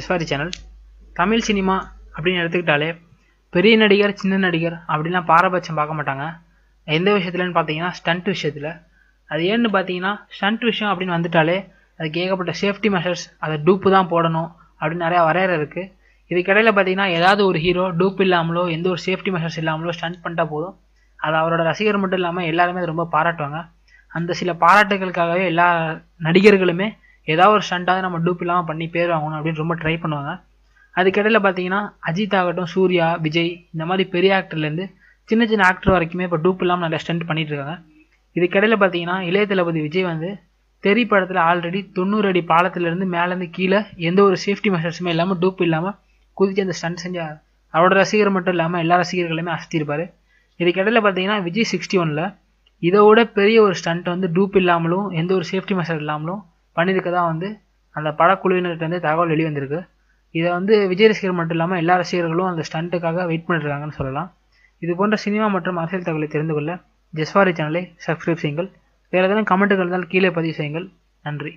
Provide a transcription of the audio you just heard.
எஸ்வாரி channel Tamil cinema அப்படின்னு எடுத்துக்கிட்டாலே பெரிய நடிகர் சின்ன நடிகர் அப்படிலாம் பாரபட்சம் பார்க்க மாட்டாங்க. எந்த விஷயத்துலன்னு பார்த்தீங்கன்னா ஸ்டண்ட் விஷயத்தில். அது ஏன்னு பார்த்தீங்கன்னா ஸ்டண்ட் விஷயம் அப்படின்னு வந்துட்டாலே அதுக்கு ஏகப்பட்ட சேஃப்டி மெஷர்ஸ் அதை டூப்பு தான் போடணும் அப்படின்னு நிறையா வரையறை இருக்குது இதுக்கிடையில் பார்த்தீங்கன்னா ஏதாவது ஒரு ஹீரோ டூப் இல்லாமலோ எந்த ஒரு சேஃப்டி மெஷர்ஸ் இல்லாமலோ ஸ்டண்ட் பண்ணிட்டா போதும். அது அவரோட ரசிகர் மட்டும் இல்லாமல் எல்லாருமே அதை ரொம்ப பாராட்டுவாங்க. அந்த சில பாராட்டுகளுக்காகவே எல்லா நடிகர்களுமே ஏதாவது ஒரு ஸ்டண்ட்டாவது நம்ம டூப் இல்லாமல் பண்ணி பேர் வாங்கணும் அப்படின்னு ரொம்ப ட்ரை பண்ணுவாங்க. அதுக்கிடையில் பார்த்தீங்கன்னா அஜித் ஆகட்டும் சூர்யா விஜய் இந்த மாதிரி பெரிய ஆக்டர்லேருந்து சின்ன சின்ன ஆக்டர் வரைக்குமே இப்போ டூப் இல்லாமல் நிறைய ஸ்டண்ட் பண்ணிட்டு இருக்காங்க. இதுக்கிடையில் பார்த்தீங்கன்னா இளைய தளபதி விஜய் வந்து தெரி படத்தில் ஆல்ரெடி தொண்ணூறு அடி பாலத்திலேருந்து மேலேருந்து கீழே எந்த ஒரு சேஃப்டி மெஷர்ஸுமே இல்லாமல் டூப் இல்லாமல் குதிச்சு அந்த ஸ்டண்ட் செஞ்ச அவரோட ரசிகர் மட்டும் இல்லாமல் எல்லா ரசிகர்களுமே அசத்திருப்பார். இதுக்கிடையில் பார்த்தீங்கன்னா விஜய் சிக்ஸ்டி ஒனில் இதை விட பெரிய ஒரு ஸ்டண்ட் வந்து டூப் இல்லாமலும் எந்த ஒரு சேஃப்டி மெஷர் இல்லாமலும் பண்ணியிருக்கதா வந்து அந்த படக்குழுவினர்கிட்ட வந்து தகவல் வெளிவந்திருக்கு. இதை வந்து விஜய் ரசிகர் மட்டும் இல்லாமல் எல்லா ரசிகர்களும் அந்த ஸ்டண்ட்டுக்காக வெயிட் பண்ணிருக்காங்கன்னு சொல்லலாம். இது போன்ற சினிமா மற்றும் அரசியல் தகவலை தெரிந்து கொள்ள ஜெஸ்வாரி சேனலை சப்ஸ்கிரைப் செய்யுங்கள். வேறு ஏதேனும் கமெண்ட்டுகள் இருந்தால் கீழே பதிவு செய்யுங்கள். நன்றி.